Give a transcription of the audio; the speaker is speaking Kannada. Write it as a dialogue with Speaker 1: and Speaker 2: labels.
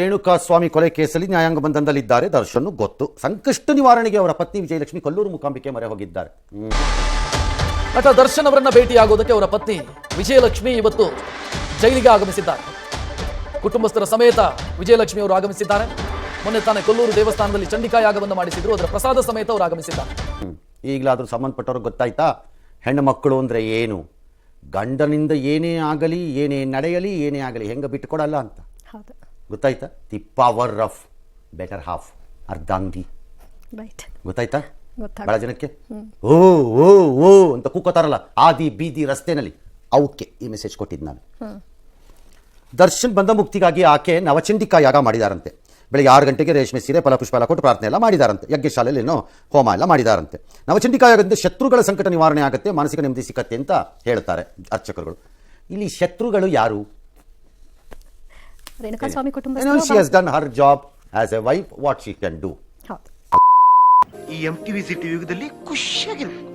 Speaker 1: ರೇಣುಕಾ ಸ್ವಾಮಿ ಕೊಲೆ ಕೇಸಲ್ಲಿ ನ್ಯಾಯಾಂಗ ಬಂಧನದಲ್ಲಿದ್ದಾರೆ. ದರ್ಶನ್ ಗೊತ್ತು. ಸಂಕಷ್ಟ ನಿವಾರಣೆಗೆ ಅವರ ಪತ್ನಿ ವಿಜಯಲಕ್ಷ್ಮಿ ಕೊಲ್ಲೂರು ಮುಖಾಂಬಿಕೆ ಮೊರೆ ಹೋಗಿದ್ದಾರೆ. ಹ್ಮ್.
Speaker 2: ನಟ ದರ್ಶನ್ ಅವರನ್ನ ಭೇಟಿಯಾಗೋದಕ್ಕೆ ಅವರ ಪತ್ನಿ ವಿಜಯಲಕ್ಷ್ಮಿ ಇವತ್ತು ಜೈಲಿಗೆ ಆಗಮಿಸಿದ್ದಾರೆ. ಕುಟುಂಬಸ್ಥರ ಸಮೇತ ವಿಜಯಲಕ್ಷ್ಮಿ ಅವರು ಆಗಮಿಸಿದ್ದಾರೆ. ಮೊನ್ನೆ ತಾನೇ ಕೊಲ್ಲೂರು ದೇವಸ್ಥಾನದಲ್ಲಿ ಚಂಡಿಕಾ ಯಾಗವನ್ನು ಮಾಡಿಸಿದ್ರು. ಅದರ ಪ್ರಸಾದ ಸಮೇತ ಅವರು ಆಗಮಿಸಿದ್ದಾರೆ.
Speaker 1: ಈಗಲಾದರೂ ಸಂಬಂಧಪಟ್ಟವ್ರಿಗೆ ಗೊತ್ತಾಯ್ತಾ? ಹೆಣ್ಣು ಮಕ್ಕಳು ಅಂದ್ರೆ ಏನು? ಗಂಡನಿಂದ ಏನೇ ಆಗಲಿ ಏನೇ ನಡೆಯಲಿ ಏನೇ ಆಗಲಿ ಹೆಂಗೆ ಬಿಟ್ಟುಕೊಡಲ್ಲ ಅಂತ?
Speaker 3: ಹೌದು.
Speaker 1: ಗೊತ್ತಾಯ್ತಾ? The power of better half ಅರ್ಧಾಂಗಿ.
Speaker 3: Right
Speaker 1: ಗೊತ್ತಾಯ್ತಾ. ಬಹಳ ಜನಕ್ಕೆ? ಓ ಓ ಓ ಅಂತ ಕೂಕೋತಾರಲ್ಲ ಆದಿ ಬೀದಿ ರಸ್ತೆನಲ್ಲಿ. ಅವಕ್ಕೆ ಈ ಮೆಸೇಜ್ ಕೊಟ್ಟಿದ್ದು ನಾನು. ದರ್ಶನ್ ಬಂದ ಮುಕ್ತಿಗಾಗಿ ಆಕೆ ನವಚಂಡಿಕಾ ಯಾಗ ಮಾಡಿದಾರಂತೆ. ಬೆಳಿಗ್ಗೆ ಆರು ಗಂಟೆಗೆ ರೇಷ್ಮೆ ಸೀರೆ ಫಲಪುಷ್ಪ ಎಲ್ಲ ಕೊಟ್ಟು ಪ್ರಾರ್ಥನೆ ಎಲ್ಲ ಮಾಡಿದಾರಂತೆ. ಯಜ್ಞಶಾಲೆಯಲ್ಲಿ ಏನೋ ಹೋಮ ಎಲ್ಲ ಮಾಡಿದಾರಂತೆ. ನವಚಂಡಿಕಾ ಯಾಗದಿಂದ ಶತ್ರುಗಳ ಸಂಕಟ ನಿವಾರಣೆ ಆಗುತ್ತೆ ಮಾನಸಿಕ ನೆಮ್ಮದಿ ಸಿಕ್ಕತ್ತೆ ಅಂತ ಹೇಳ್ತಾರೆ ಅರ್ಚಕರುಗಳು. ಇಲ್ಲಿ ಶತ್ರುಗಳು ಯಾರು?
Speaker 3: ರೇಣುಕಾ ಸ್ವಾಮಿ ಕುಟುಂಬ
Speaker 1: she has done her job as a wife what she can do
Speaker 4: ಈ ಎಂ ಟಿವಿ ಸಿಟಿ ಯುಗದಲ್ಲಿ ಖುಷಿಯಾಗಿರ್ಬೇಕು.